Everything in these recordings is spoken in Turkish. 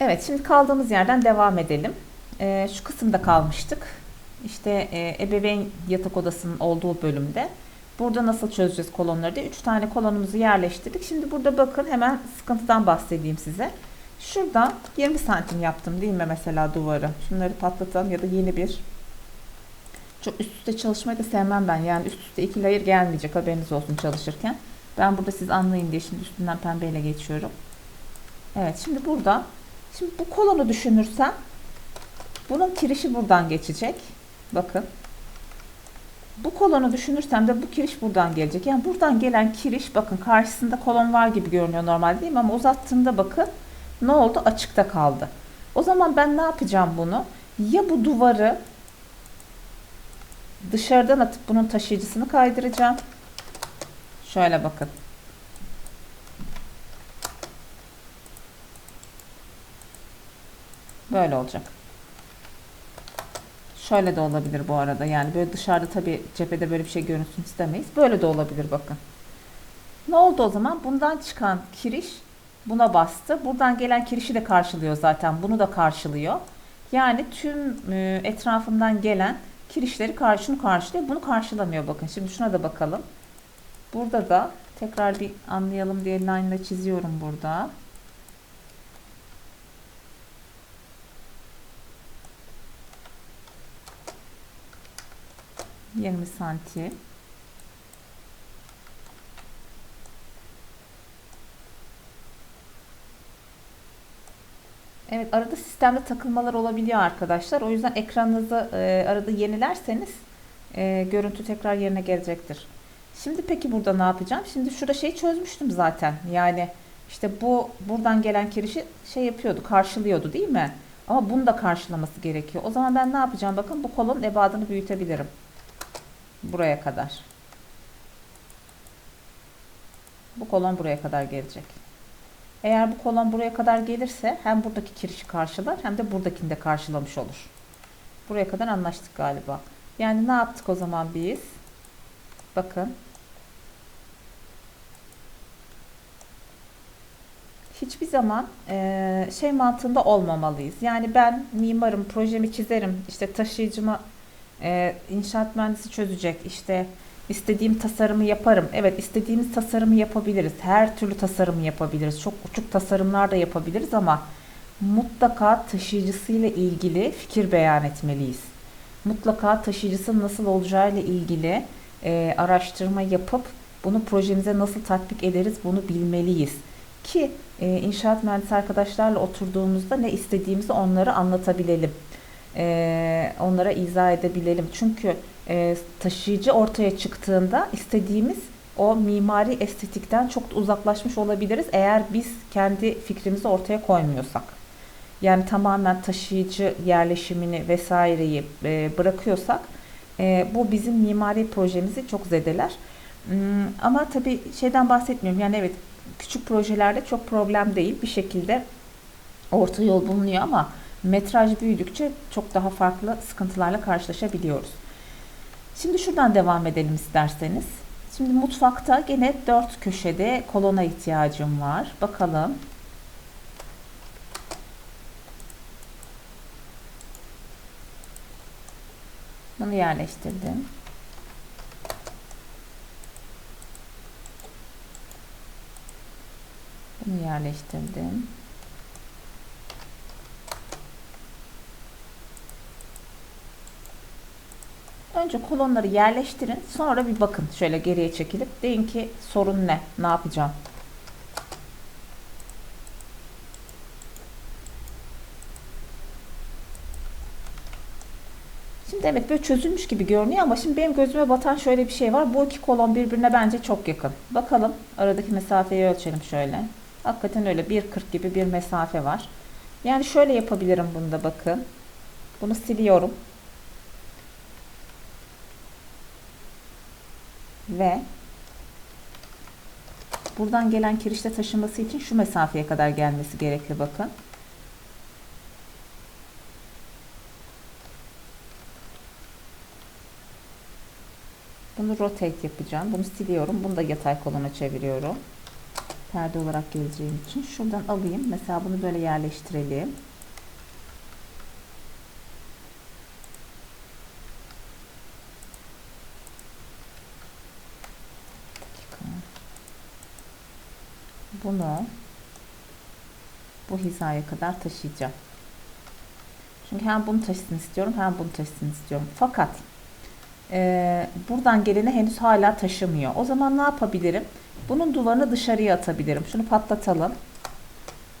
Evet şimdi kaldığımız yerden devam edelim. Ee, şu kısımda kalmıştık. İşte e, ebeveyn yatak odasının olduğu bölümde. Burada nasıl çözeceğiz kolonları diye 3 tane kolonumuzu yerleştirdik. Şimdi burada bakın hemen sıkıntıdan bahsedeyim size. Şurada 20 santim yaptım değil mi mesela duvarı. Şunları patlatalım ya da yeni bir. Çok üst üste çalışmayı da sevmem ben. Yani üst üste iki layer gelmeyecek haberiniz olsun çalışırken. Ben burada siz anlayın diye şimdi üstünden pembeyle geçiyorum. Evet şimdi burada şimdi bu kolonu düşünürsem bunun kirişi buradan geçecek. Bakın. Bu kolonu düşünürsem de bu kiriş buradan gelecek. Yani buradan gelen kiriş bakın karşısında kolon var gibi görünüyor normal değil mi? Ama uzattığımda bakın ne oldu? Açıkta kaldı. O zaman ben ne yapacağım bunu? Ya bu duvarı dışarıdan atıp bunun taşıyıcısını kaydıracağım. Şöyle bakın. Böyle olacak. Şöyle de olabilir bu arada. Yani böyle dışarıda tabii cephede böyle bir şey görünsün istemeyiz. Böyle de olabilir bakın. Ne oldu o zaman? Bundan çıkan kiriş buna bastı. Buradan gelen kirişi de karşılıyor zaten. Bunu da karşılıyor. Yani tüm e, etrafından gelen kirişleri karşını karşılıyor. Bunu karşılamıyor bakın. Şimdi şuna da bakalım. Burada da tekrar bir anlayalım diye line çiziyorum burada. 20 santim. Evet arada sistemde takılmalar olabiliyor arkadaşlar. O yüzden ekranınızı e, arada yenilerseniz e, görüntü tekrar yerine gelecektir. Şimdi peki burada ne yapacağım? Şimdi şurada şeyi çözmüştüm zaten. Yani işte bu buradan gelen kirişi şey yapıyordu, karşılıyordu değil mi? Ama bunu da karşılaması gerekiyor. O zaman ben ne yapacağım? Bakın bu kolun ebadını büyütebilirim buraya kadar. Bu kolon buraya kadar gelecek. Eğer bu kolon buraya kadar gelirse hem buradaki kirişi karşılar hem de buradakini de karşılamış olur. Buraya kadar anlaştık galiba. Yani ne yaptık o zaman biz? Bakın. Hiçbir zaman e, şey mantığında olmamalıyız. Yani ben mimarım, projemi çizerim, işte taşıyıcıma e, inşaat mühendisi çözecek. İşte istediğim tasarımı yaparım. Evet istediğimiz tasarımı yapabiliriz. Her türlü tasarımı yapabiliriz. Çok uçuk tasarımlar da yapabiliriz ama mutlaka taşıyıcısıyla ilgili fikir beyan etmeliyiz. Mutlaka taşıyıcısı nasıl olacağıyla ilgili e, araştırma yapıp bunu projemize nasıl tatbik ederiz bunu bilmeliyiz. Ki e, inşaat mühendisi arkadaşlarla oturduğumuzda ne istediğimizi onları anlatabilelim e, onlara izah edebilelim. Çünkü e, taşıyıcı ortaya çıktığında istediğimiz o mimari estetikten çok da uzaklaşmış olabiliriz eğer biz kendi fikrimizi ortaya koymuyorsak. Yani tamamen taşıyıcı yerleşimini vesaireyi e, bırakıyorsak e, bu bizim mimari projemizi çok zedeler. Hmm, ama tabii şeyden bahsetmiyorum. Yani evet küçük projelerde çok problem değil. Bir şekilde orta yol bulunuyor ama metraj büyüdükçe çok daha farklı sıkıntılarla karşılaşabiliyoruz. Şimdi şuradan devam edelim isterseniz. Şimdi mutfakta gene dört köşede kolona ihtiyacım var. Bakalım. Bunu yerleştirdim. Bunu yerleştirdim. Önce kolonları yerleştirin. Sonra bir bakın. Şöyle geriye çekilip deyin ki sorun ne? Ne yapacağım? Şimdi evet böyle çözülmüş gibi görünüyor ama şimdi benim gözüme batan şöyle bir şey var. Bu iki kolon birbirine bence çok yakın. Bakalım aradaki mesafeyi ölçelim şöyle. Hakikaten öyle 1.40 gibi bir mesafe var. Yani şöyle yapabilirim bunu da bakın. Bunu siliyorum. Ve buradan gelen kirişte taşıması için şu mesafeye kadar gelmesi gerekli bakın. Bunu rotate yapacağım. Bunu siliyorum. Bunu da yatay koluna çeviriyorum. Perde olarak geleceğim için. Şuradan alayım. Mesela bunu böyle yerleştirelim. Bunu bu hizaya kadar taşıyacağım. Çünkü hem bunu taşısın istiyorum hem bunu taşısın istiyorum. Fakat e, buradan geleni henüz hala taşımıyor. O zaman ne yapabilirim? Bunun duvarını dışarıya atabilirim. Şunu patlatalım.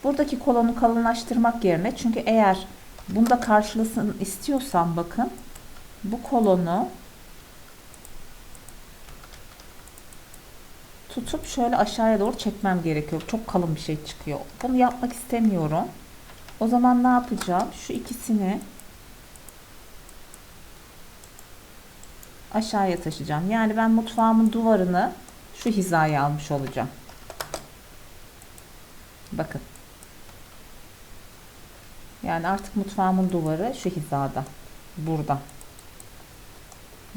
Buradaki kolonu kalınlaştırmak yerine çünkü eğer bunda karşılasın istiyorsam bakın bu kolonu tutup şöyle aşağıya doğru çekmem gerekiyor. Çok kalın bir şey çıkıyor. Bunu yapmak istemiyorum. O zaman ne yapacağım? Şu ikisini aşağıya taşıyacağım. Yani ben mutfağımın duvarını şu hizaya almış olacağım. Bakın. Yani artık mutfağımın duvarı şu hizada. Burada.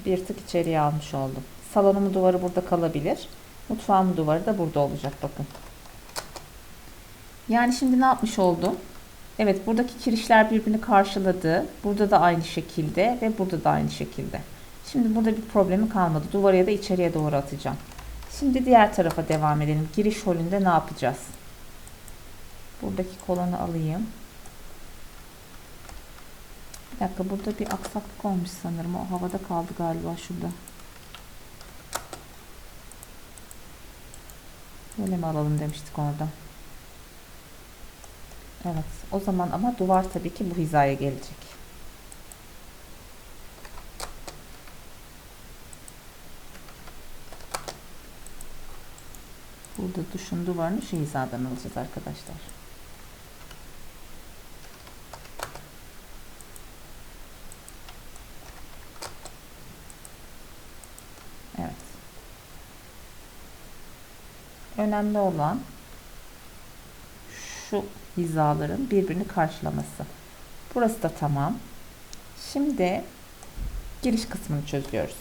Bir tık içeriye almış oldum. Salonumun duvarı burada kalabilir. Mutfağımın duvarı da burada olacak bakın. Yani şimdi ne yapmış oldum? Evet buradaki kirişler birbirini karşıladı. Burada da aynı şekilde ve burada da aynı şekilde. Şimdi burada bir problemi kalmadı. Duvara ya da içeriye doğru atacağım. Şimdi diğer tarafa devam edelim. Giriş holünde ne yapacağız? Buradaki kolonu alayım. Bir dakika burada bir aksaklık olmuş sanırım. O havada kaldı galiba şurada. Böyle mi alalım demiştik orada. Evet. O zaman ama duvar tabii ki bu hizaya gelecek. Burada duşun duvarını şu hizadan alacağız arkadaşlar. Evet. Önemli olan şu hizaların birbirini karşılaması. Burası da tamam. Şimdi giriş kısmını çözüyoruz.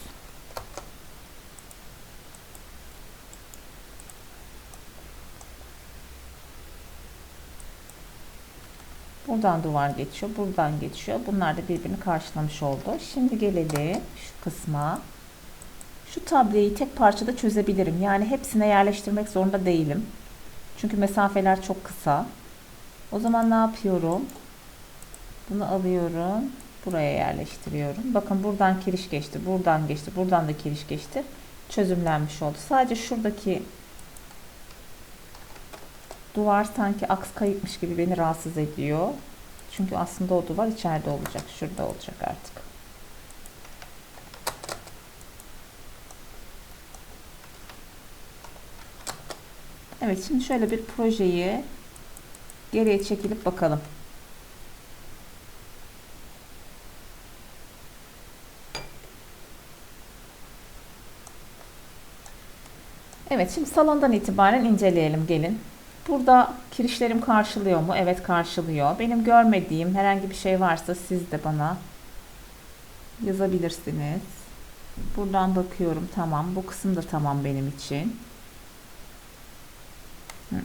Buradan duvar geçiyor, buradan geçiyor. Bunlar da birbirini karşılamış oldu. Şimdi gelelim şu kısma. Şu tableyi tek parçada çözebilirim. Yani hepsine yerleştirmek zorunda değilim. Çünkü mesafeler çok kısa. O zaman ne yapıyorum? Bunu alıyorum. Buraya yerleştiriyorum. Bakın buradan kiriş geçti. Buradan geçti. Buradan da kiriş geçti. Çözümlenmiş oldu. Sadece şuradaki duvar sanki aks kayıpmış gibi beni rahatsız ediyor. Çünkü aslında o duvar içeride olacak. Şurada olacak artık. Evet şimdi şöyle bir projeyi geriye çekilip bakalım. Evet şimdi salondan itibaren inceleyelim gelin. Burada kirişlerim karşılıyor mu? Evet karşılıyor. Benim görmediğim herhangi bir şey varsa siz de bana yazabilirsiniz. Buradan bakıyorum tamam. Bu kısım da tamam benim için.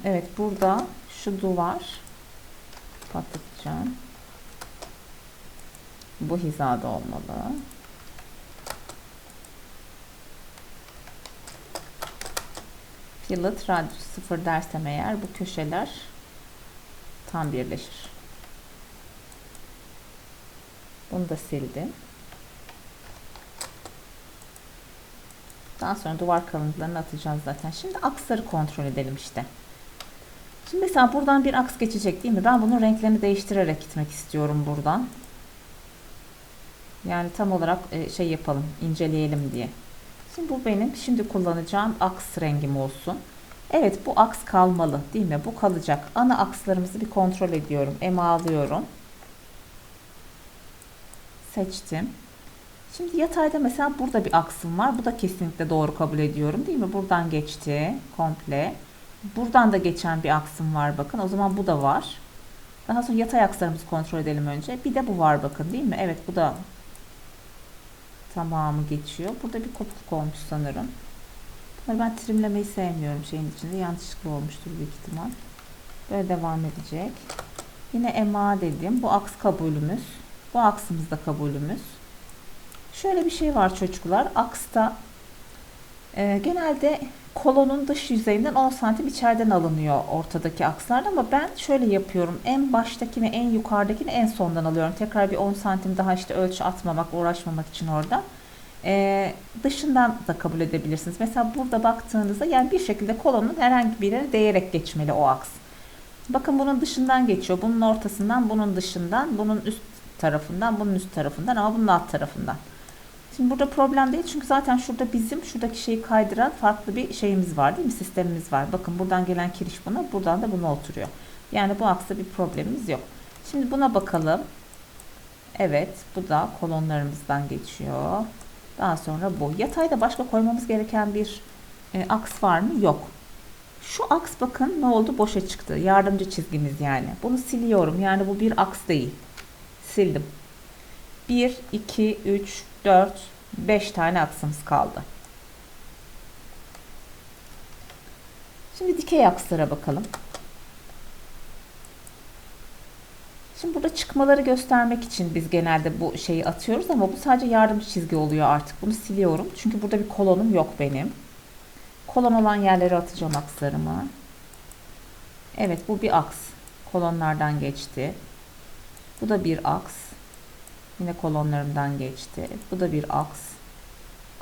Evet burada şu duvar patlatacağım. Bu hizada olmalı. Fillet radyus sıfır dersem eğer bu köşeler tam birleşir. Bunu da sildim. Daha sonra duvar kalıntılarını atacağız zaten. Şimdi aksları kontrol edelim işte. Şimdi mesela buradan bir aks geçecek değil mi? Ben bunun renklerini değiştirerek gitmek istiyorum buradan. Yani tam olarak e, şey yapalım, inceleyelim diye. Şimdi bu benim şimdi kullanacağım aks rengim olsun. Evet bu aks kalmalı değil mi? Bu kalacak. Ana akslarımızı bir kontrol ediyorum. Ema alıyorum. Seçtim. Şimdi yatayda mesela burada bir aksım var. Bu da kesinlikle doğru kabul ediyorum değil mi? Buradan geçti komple. Buradan da geçen bir aksım var bakın. O zaman bu da var. Daha sonra yatay akslarımızı kontrol edelim önce. Bir de bu var bakın değil mi? Evet bu da tamamı geçiyor. Burada bir kopukluk olmuş sanırım. Bunları ben trimlemeyi sevmiyorum şeyin içinde. Yanlışlıkla olmuştur büyük ihtimal. Böyle devam edecek. Yine ema dedim. Bu aks kabulümüz. Bu aksımız da kabulümüz. Şöyle bir şey var çocuklar. Aksta e, genelde kolonun dış yüzeyinden 10 santim içeriden alınıyor ortadaki akslarda ama ben şöyle yapıyorum. En baştakini en yukarıdakini en sondan alıyorum. Tekrar bir 10 santim daha işte ölçü atmamak, uğraşmamak için orada. Ee, dışından da kabul edebilirsiniz. Mesela burada baktığınızda yani bir şekilde kolonun herhangi bir yerine değerek geçmeli o aks. Bakın bunun dışından geçiyor. Bunun ortasından, bunun dışından, bunun üst tarafından, bunun üst tarafından ama bunun alt tarafından. Şimdi burada problem değil çünkü zaten şurada bizim şuradaki şeyi kaydıran farklı bir şeyimiz var değil mi? Sistemimiz var. Bakın buradan gelen kiriş buna, buradan da buna oturuyor. Yani bu aksa bir problemimiz yok. Şimdi buna bakalım. Evet, bu da kolonlarımızdan geçiyor. Daha sonra bu. Yatayda başka koymamız gereken bir e, aks var mı? Yok. Şu aks bakın ne oldu? Boşa çıktı. Yardımcı çizgimiz yani. Bunu siliyorum. Yani bu bir aks değil. Sildim. 1, 2, 3, 4, 5 tane aksımız kaldı. Şimdi dikey akslara bakalım. Şimdi burada çıkmaları göstermek için biz genelde bu şeyi atıyoruz ama bu sadece yardımcı çizgi oluyor artık. Bunu siliyorum. Çünkü burada bir kolonum yok benim. Kolon olan yerlere atacağım akslarımı. Evet bu bir aks. Kolonlardan geçti. Bu da bir aks. Yine kolonlarımdan geçti. Bu da bir aks.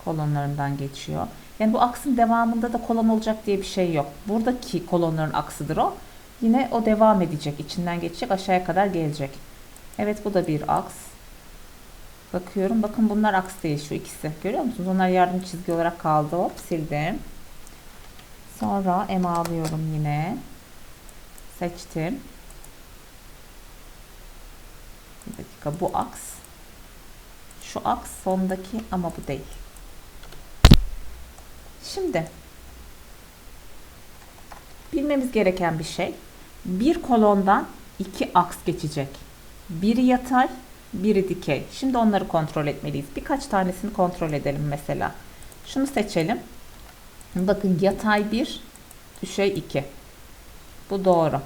Kolonlarımdan geçiyor. Yani bu aksın devamında da kolon olacak diye bir şey yok. Buradaki kolonların aksıdır o. Yine o devam edecek. içinden geçecek. Aşağıya kadar gelecek. Evet bu da bir aks. Bakıyorum. Bakın bunlar aks şu ikisi. Görüyor musunuz? Onlar yardım çizgi olarak kaldı. Hop sildim. Sonra M alıyorum yine. Seçtim. Bir dakika bu aks. Şu aks sondaki ama bu değil. Şimdi bilmemiz gereken bir şey. Bir kolondan iki aks geçecek. Biri yatay, biri dikey. Şimdi onları kontrol etmeliyiz. Birkaç tanesini kontrol edelim mesela. Şunu seçelim. Bakın yatay 1, düşey 2. Bu doğru.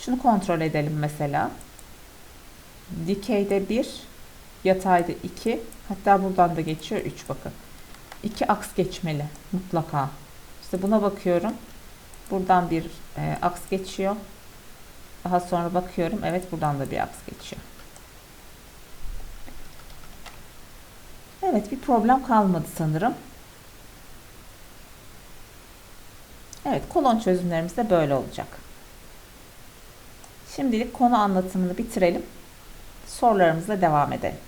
Şunu kontrol edelim mesela. Dikeyde 1, yatayda 2. Hatta buradan da geçiyor 3 bakın. 2 aks geçmeli mutlaka. İşte buna bakıyorum. Buradan bir e, aks geçiyor. Daha sonra bakıyorum. Evet buradan da bir aks geçiyor. Evet bir problem kalmadı sanırım. Evet kolon çözümlerimiz de böyle olacak. Şimdilik konu anlatımını bitirelim. Sorularımızla devam edelim.